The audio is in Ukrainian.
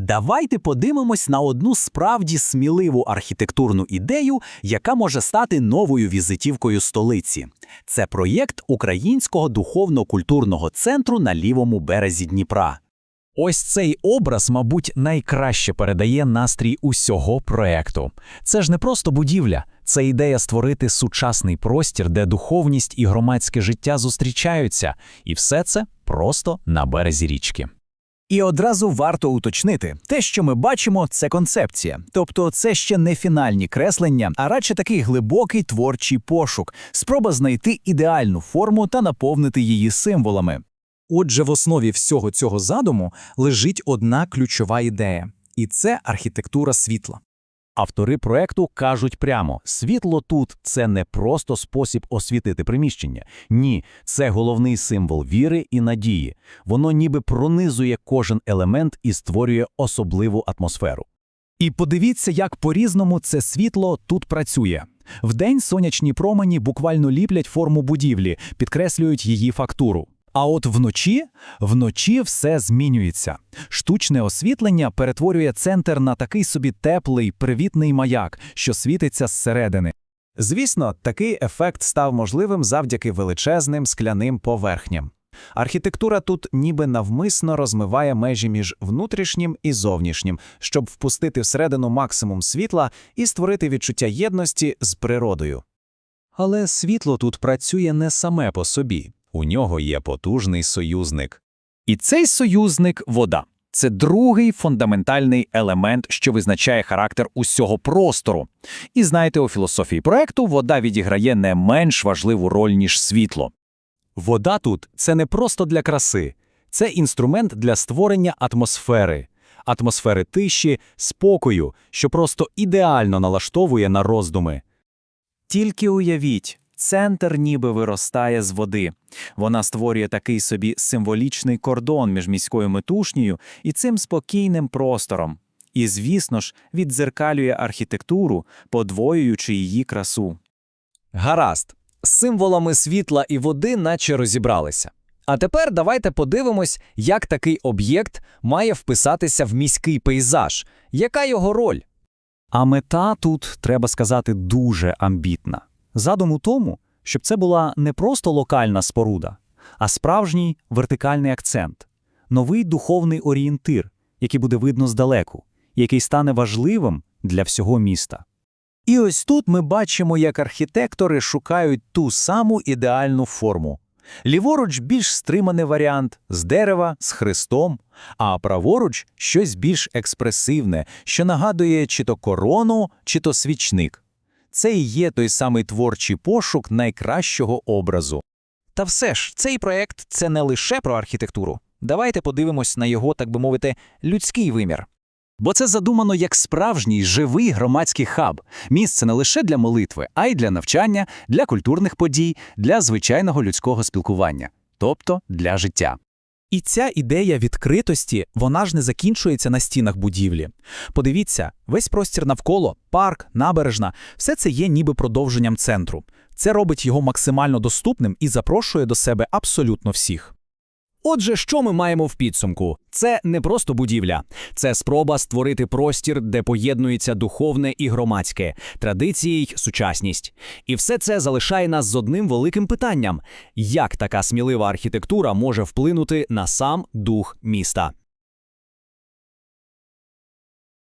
Давайте подивимось на одну справді сміливу архітектурну ідею, яка може стати новою візитівкою столиці. Це проєкт Українського духовно-культурного центру на лівому березі Дніпра. Ось цей образ, мабуть, найкраще передає настрій усього проекту. Це ж не просто будівля, це ідея створити сучасний простір, де духовність і громадське життя зустрічаються, і все це просто на березі річки. І одразу варто уточнити, те, що ми бачимо, це концепція. Тобто це ще не фінальні креслення, а радше такий глибокий творчий пошук, спроба знайти ідеальну форму та наповнити її символами. Отже, в основі всього цього задуму лежить одна ключова ідея, і це архітектура світла. Автори проекту кажуть прямо: світло тут це не просто спосіб освітити приміщення. Ні, це головний символ віри і надії. Воно ніби пронизує кожен елемент і створює особливу атмосферу. І подивіться, як по-різному це світло тут працює. Вдень сонячні промені буквально ліплять форму будівлі, підкреслюють її фактуру. А от вночі, вночі все змінюється. Штучне освітлення перетворює центр на такий собі теплий, привітний маяк, що світиться зсередини. Звісно, такий ефект став можливим завдяки величезним скляним поверхням. Архітектура тут ніби навмисно розмиває межі між внутрішнім і зовнішнім, щоб впустити всередину максимум світла і створити відчуття єдності з природою. Але світло тут працює не саме по собі. У нього є потужний союзник. І цей союзник вода. Це другий фундаментальний елемент, що визначає характер усього простору. І знаєте, у філософії проекту вода відіграє не менш важливу роль, ніж світло. Вода тут це не просто для краси, це інструмент для створення атмосфери, атмосфери тиші, спокою, що просто ідеально налаштовує на роздуми. Тільки уявіть, центр ніби виростає з води. Вона створює такий собі символічний кордон між міською метушнею і цим спокійним простором. І, звісно ж, віддзеркалює архітектуру, подвоюючи її красу. Гаразд, з символами світла і води наче розібралися. А тепер давайте подивимось, як такий об'єкт має вписатися в міський пейзаж. Яка його роль? А мета тут, треба сказати, дуже амбітна. Задум у тому, щоб це була не просто локальна споруда, а справжній вертикальний акцент, новий духовний орієнтир, який буде видно здалеку, який стане важливим для всього міста. І ось тут ми бачимо, як архітектори шукають ту саму ідеальну форму. Ліворуч більш стриманий варіант з дерева, з хрестом, а праворуч щось більш експресивне, що нагадує чи то корону, чи то свічник. Це і є той самий творчий пошук найкращого образу. Та все ж, цей проект це не лише про архітектуру. Давайте подивимось на його, так би мовити, людський вимір. Бо це задумано як справжній живий громадський хаб, місце не лише для молитви, а й для навчання, для культурних подій, для звичайного людського спілкування, тобто для життя. І ця ідея відкритості, вона ж не закінчується на стінах будівлі. Подивіться, весь простір навколо, парк, набережна, все це є ніби продовженням центру. Це робить його максимально доступним і запрошує до себе абсолютно всіх. Отже, що ми маємо в підсумку? Це не просто будівля, це спроба створити простір, де поєднується духовне і громадське, традиції й сучасність. І все це залишає нас з одним великим питанням: як така смілива архітектура може вплинути на сам дух міста?